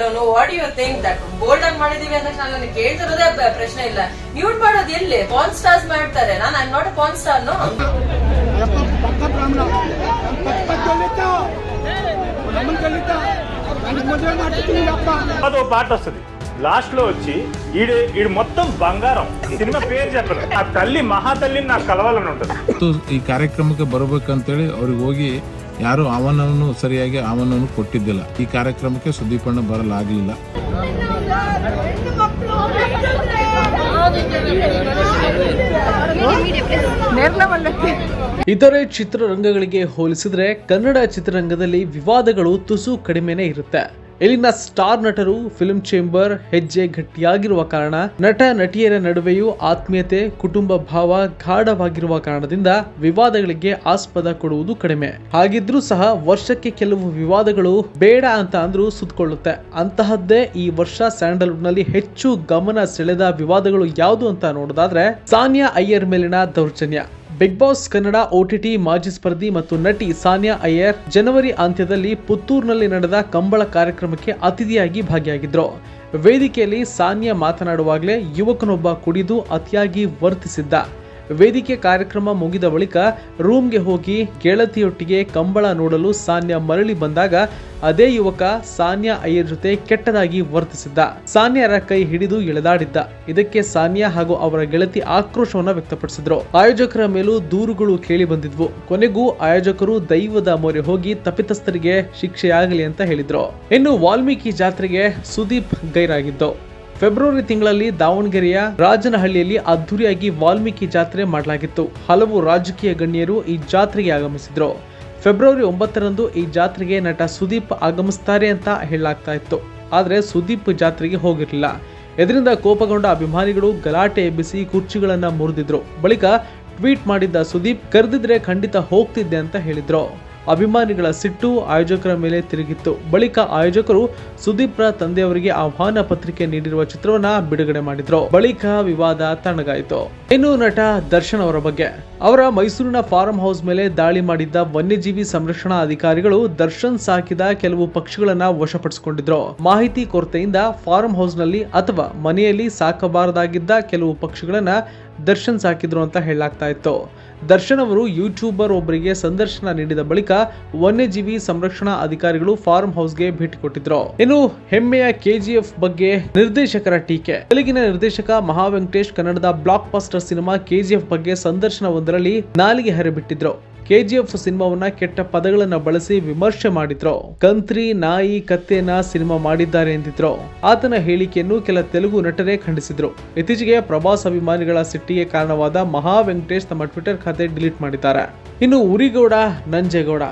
Loan what you think that bold ಆಗಿ ಮಾಡಿದೀವಿ ಅಂತ ನಾನು ಕೇಳ್ತಿರೋದೇ ಪ್ರಶ್ನೆ ಇಲ್ಲ. ಮ್ಯೂಟ್ ಮಾಡೋದು ಎಲ್ಲಿ? ಪಾನ್ ಸ್ಟಾರ್ಸ್ ಮಾಡ್ತಾರೆ. ನಾನು I not porn star no అది ఒక పాట వస్తుంది లాస్ట్ లో వచ్చి ఈడు ఈడు మొత్తం బంగారం సినిమా పేరు చెప్పరు ఆ తల్లి మహాతల్లిని నాకు కలవాలని ಕಾರ್ಯಕ್ರಮಕ್ಕೆ ఈ ಅಂತ ಹೇಳಿ ಅವರಿಗೆ ಹೋಗಿ ಯಾರು ಆಹ್ವಾನವನ್ನು ಸರಿಯಾಗಿ ಆಹ್ವಾನವನ್ನು ಕೊಟ್ಟಿದ್ದಿಲ್ಲ. ಈ ಕಾರ್ಯಕ್ರಮಕ್ಕೆ ಸುದೀಪಣ್ಣ ಬರಲಾಗಲಿಲ್ಲ. ಇತರೆ ಚಿತ್ರರಂಗಗಳಿಗೆ ಹೋಲಿಸಿದ್ರೆ ಕನ್ನಡ ಚಿತ್ರರಂಗದಲ್ಲಿ ವಿವಾದಗಳು ತುಸು ಕಡಿಮೆನೇ ಇರುತ್ತೆ. ಇಲ್ಲಿನ ಸ್ಟಾರ್ ನಟರು, ಫಿಲ್ಮ್ ಚೇಂಬರ್ ಹೆಜ್ಜೆ ಗಟ್ಟಿಯಾಗಿರುವ ಕಾರಣ ನಟ ನಟಿಯರ ನಡುವೆಯೂ ಆತ್ಮೀಯತೆ, ಕುಟುಂಬ ಭಾವ ಗಾಢವಾಗಿರುವ ಕಾರಣದಿಂದ ವಿವಾದಗಳಿಗೆ ಆಸ್ಪದ ಕೊಡುವುದು ಕಡಿಮೆ. ಹಾಗಿದ್ರೂ ಸಹ ವರ್ಷಕ್ಕೆ ಕೆಲವು ವಿವಾದಗಳು ಬೇಡ ಅಂತ ಅಂದ್ರೂ ಸುತ್ತಕೊಳ್ಳುತ್ತೆ ಅಂತಹದ್ದೇ ಈ ವರ್ಷ ಸ್ಯಾಂಡಲ್ವುಡ್ನಲ್ಲಿ ಹೆಚ್ಚು ಗಮನ ಸೆಳೆದ ವಿವಾದಗಳು ಯಾವುದು ಅಂತ ನೋಡೋದಾದ್ರೆ ಸಾನಿಯಾ ಅಯ್ಯರ್ ಮೇಲಿನ ದೌರ್ಜನ್ಯ. ಬಿಗ್ ಬಾಸ್ ಕನ್ನಡ ಓಟಿಟಿ ಮಾಜಿ ಸ್ಪರ್ಧಿ ಮತ್ತು ನಟಿ ಸಾನಿಯಾ ಅಯ್ಯರ್ ಜನವರಿ ಅಂತ್ಯದಲ್ಲಿ ಪುತ್ತೂರಿನಲ್ಲಿ ನಡೆದ ಕಂಬಳ ಕಾರ್ಯಕ್ರಮಕ್ಕೆ ಅತಿಥಿಯಾಗಿ ಭಾಗಿಯಾಗಿದ್ರು. ವೇದಿಕೆಯಲ್ಲಿ ಸಾನಿಯಾ ಮಾತನಾಡುವಾಗಲೇ ಯುವಕನೊಬ್ಬ ಕುಡಿದು ಅತಿಯಾಗಿ ವರ್ತಿಸಿದ್ದ. ವೇದಿಕೆ ಕಾರ್ಯಕ್ರಮ ಮುಗಿದ ಬಳಿಕ ರೂಮ್ಗೆ ಹೋಗಿ ಗೆಳತಿಯೊಟ್ಟಿಗೆ ಕಂಬಳ ನೋಡಲು ಸಾನ್ಯಾ ಮರಳಿ ಬಂದಾಗ ಅದೇ ಯುವಕ ಸಾನ್ಯಾ ಅಯ್ಯರ್ ಜೊತೆ ಕೆಟ್ಟದಾಗಿ ವರ್ತಿಸಿದ್ದ. ಸಾನ್ಯಾರ ಕೈ ಹಿಡಿದು ಎಳೆದಾಡಿದ್ದ. ಇದಕ್ಕೆ ಸಾನ್ಯಾ ಹಾಗೂ ಅವರ ಗೆಳತಿ ಆಕ್ರೋಶವನ್ನ ವ್ಯಕ್ತಪಡಿಸಿದ್ರು. ಆಯೋಜಕರ ಮೇಲೂ ದೂರುಗಳು ಕೇಳಿ ಬಂದಿದ್ವು. ಕೊನೆಗೂ ಆಯೋಜಕರು ದೈವದ ಮೊರೆ ಹೋಗಿ ತಪ್ಪಿತಸ್ಥರಿಗೆ ಶಿಕ್ಷೆಯಾಗಲಿ ಅಂತ ಹೇಳಿದ್ರು. ಇನ್ನು ವಾಲ್ಮೀಕಿ ಜಾತ್ರೆಗೆ ಸುದೀಪ್ ಗೈರಾಗಿದ್ದು. ಫೆಬ್ರವರಿ ತಿಂಗಳಲ್ಲಿ ದಾವಣಗೆರೆಯ ರಾಜನಹಳ್ಳಿಯಲ್ಲಿ ಅದ್ದೂರಿಯಾಗಿ ವಾಲ್ಮೀಕಿ ಜಾತ್ರೆ ಮಾಡಲಾಗಿತ್ತು. ಹಲವು ರಾಜಕೀಯ ಗಣ್ಯರು ಈ ಜಾತ್ರೆಗೆ ಆಗಮಿಸಿದ್ರು. ಫೆಬ್ರವರಿ ಒಂಬತ್ತರಂದು ಈ ಜಾತ್ರೆಗೆ ನಟ ಸುದೀಪ್ ಆಗಮಿಸ್ತಾರೆ ಅಂತ ಹೇಳಲಾಗ್ತಾ ಇತ್ತು. ಆದರೆ ಸುದೀಪ್ ಜಾತ್ರೆಗೆ ಹೋಗಿರಲಿಲ್ಲ. ಇದರಿಂದ ಕೋಪಗೊಂಡ ಅಭಿಮಾನಿಗಳು ಗಲಾಟೆ ಎಬ್ಬಿಸಿ ಕುರ್ಚಿಗಳನ್ನು ಮುರಿದಿದ್ರು. ಬಳಿಕ ಟ್ವೀಟ್ ಮಾಡಿದ್ದ ಸುದೀಪ್, ಕರೆದಿದ್ರೆ ಖಂಡಿತ ಹೋಗ್ತಿದ್ದೆ ಅಂತ ಹೇಳಿದ್ರು. ಅಭಿಮಾನಿಗಳ ಸಿಟ್ಟು ಆಯೋಜಕರ ಮೇಲೆ ತಿರುಗಿತ್ತು. ಬಳಿಕ ಆಯೋಜಕರು ಸುದೀಪ್ರ ತಂದೆಯವರಿಗೆ ಆಹ್ವಾನ ಪತ್ರಿಕೆ ನೀಡಿರುವ ಚಿತ್ರವನ್ನ ಬಿಡುಗಡೆ ಮಾಡಿದ್ರು. ಬಳಿಕ ವಿವಾದ ತಣ್ಣಗಾಯಿತು. ಇನ್ನು ನಟ ದರ್ಶನ್ ಅವರ ಬಗ್ಗೆ. ಅವರ ಮೈಸೂರಿನ ಫಾರ್ಮ್ ಹೌಸ್ ಮೇಲೆ ದಾಳಿ ಮಾಡಿದ್ದ ವನ್ಯಜೀವಿ ಸಂರಕ್ಷಣಾ ಅಧಿಕಾರಿಗಳು ದರ್ಶನ್ ಸಾಕಿದ ಕೆಲವು ಪಕ್ಷಿಗಳನ್ನ ವಶಪಡಿಸಿಕೊಂಡಿದ್ರು. ಮಾಹಿತಿ ಕೊರತೆಯಿಂದ ಫಾರ್ಮ್ ಹೌಸ್ನಲ್ಲಿ ಅಥವಾ ಮನೆಯಲ್ಲಿ ಸಾಕಬಾರದಾಗಿದ್ದ ಕೆಲವು ಪಕ್ಷಿಗಳನ್ನ ದರ್ಶನ್ ಸಾಕಿದ್ರು ಅಂತ ಹೇಳಲಾಗ್ತಾ ಇತ್ತು. ದರ್ಶನ್ ಅವರು ಯೂಟ್ಯೂಬರ್ ಒಬ್ಬರಿಗೆ ಸಂದರ್ಶನ ನೀಡಿದ ಬಳಿಕ ವನ್ಯಜೀವಿ ಸಂರಕ್ಷಣಾ ಅಧಿಕಾರಿಗಳು ಫಾರ್ಮ್ ಹೌಸ್ಗೆ ಭೇಟಿ ಕೊಟ್ಟಿದ್ರು. ಇನ್ನು ಹೆಮ್ಮೆಯ ಕೆಜಿಎಫ್ ಬಗ್ಗೆ ನಿರ್ದೇಶಕರ ಟೀಕೆ. ತೆಲುಗಿನ ನಿರ್ದೇಶಕ ಮಹಾವೆಂಕಟೇಶ್ ಕನ್ನಡದ ಬ್ಲಾಕ್ ಬಸ್ಟರ್ ಸಿನಿಮಾ ಕೆಜಿಎಫ್ ಬಗ್ಗೆ ಸಂದರ್ಶನವೊಂದರಲ್ಲಿ ನಾಲಿಗೆ ಹರಿಬಿಟ್ಟಿದ್ರು. ಕೆಜಿಎಫ್ ಸಿನಿಮಾವನ್ನ ಕೆಟ್ಟ ಪದಗಳನ್ನ ಬಳಸಿ ವಿಮರ್ಶೆ ಮಾಡಿದ್ರು. ಕಂತ್ರಿ, ನಾಯಿ ಕತ್ತೆನ ಸಿನಿಮಾ ಮಾಡಿದ್ದಾರೆ ಎಂದಿದ್ರು. ಆತನ ಹೇಳಿಕೆಯನ್ನು ಕೆಲ ತೆಲುಗು ನಟರೇ ಖಂಡಿಸಿದ್ರು. ಇತ್ತೀಚೆಗೆ ಪ್ರವಾಸ ಅಭಿಮಾನಿಗಳ ಸಿಟ್ಟಿಗೆ ಕಾರಣವಾದ ಮಹಾ ವೆಂಕಟೇಶ್ ತಮ್ಮ ಟ್ವಿಟರ್ ಖಾತೆ ಡಿಲೀಟ್ ಮಾಡಿದ್ದಾರೆ. ಇನ್ನು ಉರಿಗೌಡ, ನಂಜೇಗೌಡ.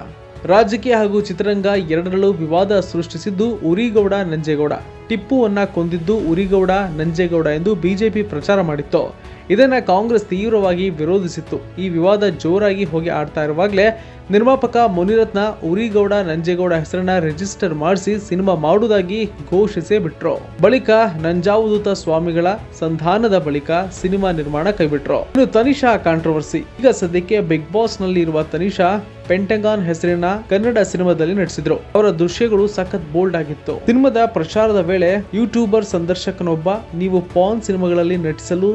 ರಾಜಕೀಯ ಹಾಗೂ ಚಿತ್ರರಂಗ ಎರಡರಲ್ಲೂ ವಿವಾದ ಸೃಷ್ಟಿಸಿದ್ದು ಉರಿಗೌಡ, ನಂಜೇಗೌಡ. ಟಿಪ್ಪುವನ್ನ ಕೊಂದಿದ್ದು ಉರಿಗೌಡ, ನಂಜೇಗೌಡ ಎಂದು ಬಿಜೆಪಿ ಪ್ರಚಾರ ಮಾಡಿತ್ತು. ಇದನ್ನ ಕಾಂಗ್ರೆಸ್ ತೀವ್ರವಾಗಿ ವಿರೋಧಿಸಿತ್ತು. ಈ ವಿವಾದ ಜೋರಾಗಿ ಹೋಗಿ ಆಡ್ತಾ ಇರುವಾಗಲೇ ನಿರ್ಮಾಪಕ ಮುನಿರತ್ನ ಉರಿಗೌಡ, ನಂಜೇಗೌಡ ಹೆಸರನ್ನ ರಿಜಿಸ್ಟರ್ ಮಾಡಿಸಿ ಸಿನಿಮಾ ಮಾಡುವುದಾಗಿ ಘೋಷಿಸಿ ಬಿಟ್ರು. ಬಳಿಕ ನಂಜಾವುದೂತ ಸ್ವಾಮಿಗಳ ಸಂಧಾನದ ಬಳಿಕ ಸಿನಿಮಾ ನಿರ್ಮಾಣ ಕೈಬಿಟ್ರು. ಇನ್ನು ತನಿಷಾ ಕಾಂಟ್ರವರ್ಸಿ ಈಗ ಸದ್ಯಕ್ಕೆ ಬಿಗ್ ಬಾಸ್ನಲ್ಲಿ ಇರುವ ತನಿಷಾ ಪೆಂಟಗಾನ್ ಹೆಸರಿನ ಕನ್ನಡ ಸಿನಿಮಾದಲ್ಲಿ ನಟಿಸಿದ್ರು. ಅವರ ದೃಶ್ಯಗಳು ಸಖತ್ ಬೋಲ್ಡ್ ಆಗಿತ್ತು. ಸಿನಿಮಾದ ಪ್ರಚಾರದ ವೇಳೆ ಯೂಟ್ಯೂಬರ್ ಸಂದರ್ಶಕನೊಬ್ಬ, ನೀವು ಪಾನ್ ಸಿನಿಮಾಗಳಲ್ಲಿ ನಟಿಸಲು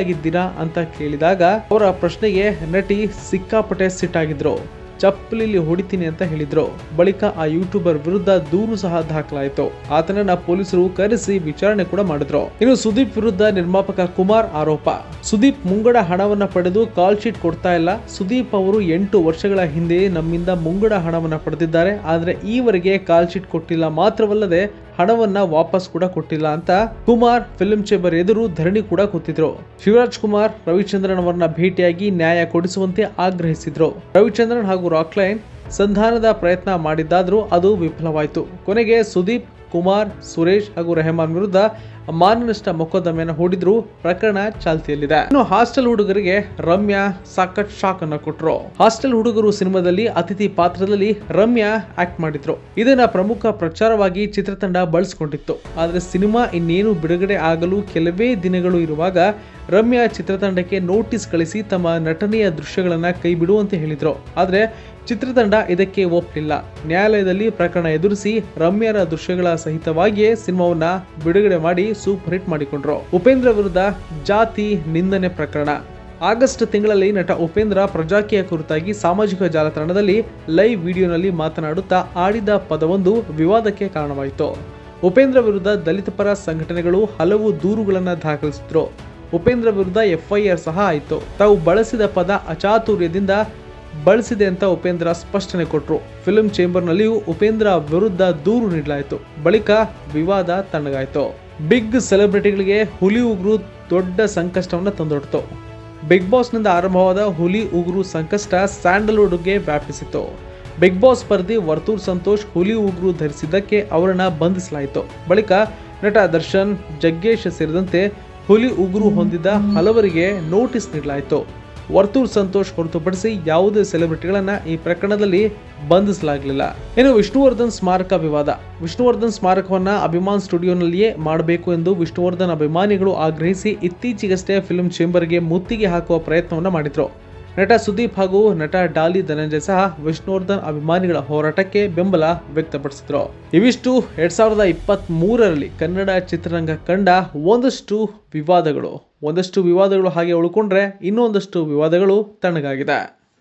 ರೆಡಿಯಾಗಿದ್ದೀರಾ ಅಂತ ಕೇಳಿದಾಗ ಅವರ ಪ್ರಶ್ನೆಗೆ ನಟಿ ಸಿಕ್ಕಾಪಟ್ಟೆ ಸಿಟ್ಟಾಗಿದ್ರು. ಚಪ್ಪಲಿಲಿ ಹೊಡಿತೀನಿ ಅಂತ ಹೇಳಿದ್ರು. ಬಳಿಕ ಆ ಯೂಟ್ಯೂಬರ್ ವಿರುದ್ಧ ದೂರು ಸಹ ದಾಖಲಾಯಿತು. ಆತನನ್ನ ಪೊಲೀಸರು ಕರೆಸಿ ವಿಚಾರಣೆ ಕೂಡ ಮಾಡಿದ್ರು. ಇನ್ನು ಸುದೀಪ್ ವಿರುದ್ಧ ನಿರ್ಮಾಪಕ ಕುಮಾರ್ ಆರೋಪ. ಸುದೀಪ್ ಮುಂಗಡ ಹಣವನ್ನ ಪಡೆದು ಕಾಲ್ ಶೀಟ್ ಕೊಡ್ತಾ ಇಲ್ಲ. ಸುದೀಪ್ ಅವರು ಎಂಟು ವರ್ಷಗಳ ಹಿಂದೆ ನಮ್ಮಿಂದ ಮುಂಗಡ ಹಣವನ್ನ ಪಡೆದಿದ್ದಾರೆ. ಆದ್ರೆ ಈವರೆಗೆ ಕಾಲ್ ಶೀಟ್ ಕೊಟ್ಟಿಲ್ಲ ಮಾತ್ರವಲ್ಲದೆ ಹಣವನ್ನ ವಾಪಸ್ ಕೂಡ ಕೊಟ್ಟಿಲ್ಲ ಅಂತ ಕುಮಾರ್ ಫಿಲ್ಮ್ ಚೇಂಬರ್ ಎದುರು ಧರಣಿ ಕೂಡ ಕೂತಿದ್ರು. ಶಿವರಾಜ್ ಕುಮಾರ್, ರವಿಚಂದ್ರನ್ ಅವರನ್ನ ಭೇಟಿಯಾಗಿ ನ್ಯಾಯ ಕೊಡಿಸುವಂತೆ ಆಗ್ರಹಿಸಿದ್ರು. ರವಿಚಂದ್ರನ್ ಹಾಗೂ ರಾಕ್ಲೈನ್ ಸಂಧಾನದ ಪ್ರಯತ್ನ ಮಾಡಿದ್ದಾದ್ರೂ ಅದು ವಿಫಲವಾಯಿತು. ಕೊನೆಗೆ ಸುದೀಪ್, ಕುಮಾರ್, ಸುರೇಶ್ ಹಾಗೂ ರೆಹಮಾನ್ ವಿರುದ್ಧ ಮಾನನಷ್ಟ ಮೊಕದ್ದಮೆಯನ್ನು ಹೂಡಿದ್ರು ಪ್ರಕರಣ ಚಾಲ್ತಿಯಲ್ಲಿದೆ. ಇನ್ನು ಹಾಸ್ಟೆಲ್ ಹುಡುಗರಿಗೆ ರಮ್ಯಾ ಸಾಕಷ್ಟು ಶಾಕ್ ಅನ್ನು ಕೊಟ್ಟರು ಹಾಸ್ಟೆಲ್ ಹುಡುಗರು ಸಿನಿಮಾದಲ್ಲಿ ಅತಿಥಿ ಪಾತ್ರದಲ್ಲಿ ರಮ್ಯಾ ಆಕ್ಟ್ ಮಾಡಿದ್ರು. ಇದನ್ನ ಪ್ರಮುಖ ಪ್ರಚಾರವಾಗಿ ಚಿತ್ರತಂಡ ಬಳಸಿಕೊಂಡಿತ್ತು. ಆದರೆ ಸಿನಿಮಾ ಇನ್ನೇನು ಬಿಡುಗಡೆ ಆಗಲು ಕೆಲವೇ ದಿನಗಳು ಇರುವಾಗ ರಮ್ಯಾ ಚಿತ್ರತಂಡಕ್ಕೆ ನೋಟಿಸ್ ಕಳಿಸಿ ತಮ್ಮ ನಟನೆಯ ದೃಶ್ಯಗಳನ್ನ ಕೈ ಬಿಡುವಂತೆ ಹೇಳಿದ್ರು. ಆದ್ರೆ ಚಿತ್ರತಂಡ ಇದಕ್ಕೆ ಒಪ್ಪಲಿಲ್ಲ ನ್ಯಾಯಾಲಯದಲ್ಲಿ ಪ್ರಕರಣ ಎದುರಿಸಿ ರಮ್ಯರ ದೃಶ್ಯಗಳ ಸಹಿತವಾಗಿಯೇ ಸಿನಿಮಾವನ್ನ ಬಿಡುಗಡೆ ಮಾಡಿ ಸೂಪರ್ ಹಿಟ್ ಮಾಡಿಕೊಂಡ್ರು. ಉಪೇಂದ್ರ ವಿರುದ್ಧ ಜಾತಿ ನಿಂದನೆ ಪ್ರಕರಣ. ಆಗಸ್ಟ್ ತಿಂಗಳಲ್ಲಿ ನಟ ಉಪೇಂದ್ರ ಪ್ರಜಾಕೀಯ ಕುರಿತಾಗಿ ಸಾಮಾಜಿಕ ಜಾಲತಾಣದಲ್ಲಿ ಲೈವ್ ವಿಡಿಯೋನಲ್ಲಿ ಮಾತನಾಡುತ್ತಾ ಆಡಿದ ಪದವೊಂದು ವಿವಾದಕ್ಕೆ ಕಾರಣವಾಯಿತು. ಉಪೇಂದ್ರ ವಿರುದ್ಧ ದಲಿತ ಪರ ಸಂಘಟನೆಗಳು ಹಲವು ದೂರುಗಳನ್ನು ದಾಖಲಿಸಿದ್ರು. ಉಪೇಂದ್ರ ವಿರುದ್ಧ ಎಫ್ಐಆರ್ ಸಹ ಆಯಿತು. ತಾವು ಬಳಸಿದ ಪದ ಅಚಾತುರ್ಯದಿಂದ ಬಳಸಿದೆ ಅಂತ ಉಪೇಂದ್ರ ಸ್ಪಷ್ಟನೆ ಕೊಟ್ಟರು ಫಿಲ್ಮ್ ಚೇಂಬರ್ನಲ್ಲಿಯೂ ಉಪೇಂದ್ರ ವಿರುದ್ಧ ದೂರು ನೀಡಲಾಯಿತು. ಬಳಿಕ ವಿವಾದ ತಣ್ಣಗಾಯಿತು. ಬಿಗ್ ಸೆಲೆಬ್ರಿಟಿಗಳಿಗೆ ಹುಲಿ ಉಗುರು ದೊಡ್ಡ ಸಂಕಷ್ಟವನ್ನು ತಂದೊಡ್ತು. ಬಿಗ್ ಬಾಸ್ನಿಂದ ಆರಂಭವಾದ ಹುಲಿ ಉಗುರು ಸಂಕಷ್ಟ ಸ್ಯಾಂಡಲ್ವುಡ್ಗೆ ವ್ಯಾಪಿಸಿತು ಬಿಗ್ ಬಾಸ್ ಸ್ಪರ್ಧಿ ವರ್ತೂರ್ ಸಂತೋಷ್ ಹುಲಿ ಉಗುರು ಧರಿಸಿದ್ದಕ್ಕೆ ಅವರನ್ನು ಬಂಧಿಸಲಾಯಿತು. ಬಳಿಕ ನಟ ದರ್ಶನ್, ಜಗ್ಗೇಶ್ ಸೇರಿದಂತೆ ಹುಲಿ ಉಗುರು ಹೊಂದಿದ್ದ ಹಲವರಿಗೆ ನೋಟಿಸ್ ನೀಡಲಾಯಿತು. ವರ್ತೂರ್ ಸಂತೋಷ್ ಹೊರತುಪಡಿಸಿ ಯಾವುದೇ ಸೆಲೆಬ್ರಿಟಿಗಳನ್ನ ಈ ಪ್ರಕರಣದಲ್ಲಿ ಬಂಧಿಸಲಾಗಲಿಲ್ಲ. ಇನ್ನು ವಿಷ್ಣುವರ್ಧನ್ ಸ್ಮಾರಕ ವಿವಾದ. ವಿಷ್ಣುವರ್ಧನ್ ಸ್ಮಾರಕವನ್ನ ಅಭಿಮಾನ್ ಸ್ಟುಡಿಯೋನಲ್ಲಿಯೇ ಮಾಡಬೇಕು ಎಂದು ವಿಷ್ಣುವರ್ಧನ್ ಅಭಿಮಾನಿಗಳು ಆಗ್ರಹಿಸಿ ಇತ್ತೀಚೆಗಷ್ಟೇ ಫಿಲ್ಮ್ ಚೇಂಬರ್ಗೆ ಮುತ್ತಿಗೆ ಹಾಕುವ ಪ್ರಯತ್ನವನ್ನ ಮಾಡಿದ್ರು. ನಟ ಸುದೀಪ್ ಹಾಗೂ ನಟ ಡಾಲಿ ಧನಂಜಯ ಸಹ ವಿಷ್ಣುವರ್ಧನ್ ಅಭಿಮಾನಿಗಳ ಹೋರಾಟಕ್ಕೆ ಬೆಂಬಲ ವ್ಯಕ್ತಪಡಿಸಿದ್ರು. ಇವಿಷ್ಟು ಎರಡ್ ಸಾವಿರದ ಇಪ್ಪತ್ತ್ ಮೂರರಲ್ಲಿ ಕನ್ನಡ ಚಿತ್ರರಂಗ ಕಂಡ ಒಂದಷ್ಟು ವಿವಾದಗಳು. ಒಂದಷ್ಟು ವಿವಾದಗಳು ಹಾಗೆ ಉಳ್ಕೊಂಡ್ರೆ ಇನ್ನೊಂದಷ್ಟು ವಿವಾದಗಳು ತಣ್ಣಗಾಗಿದೆ.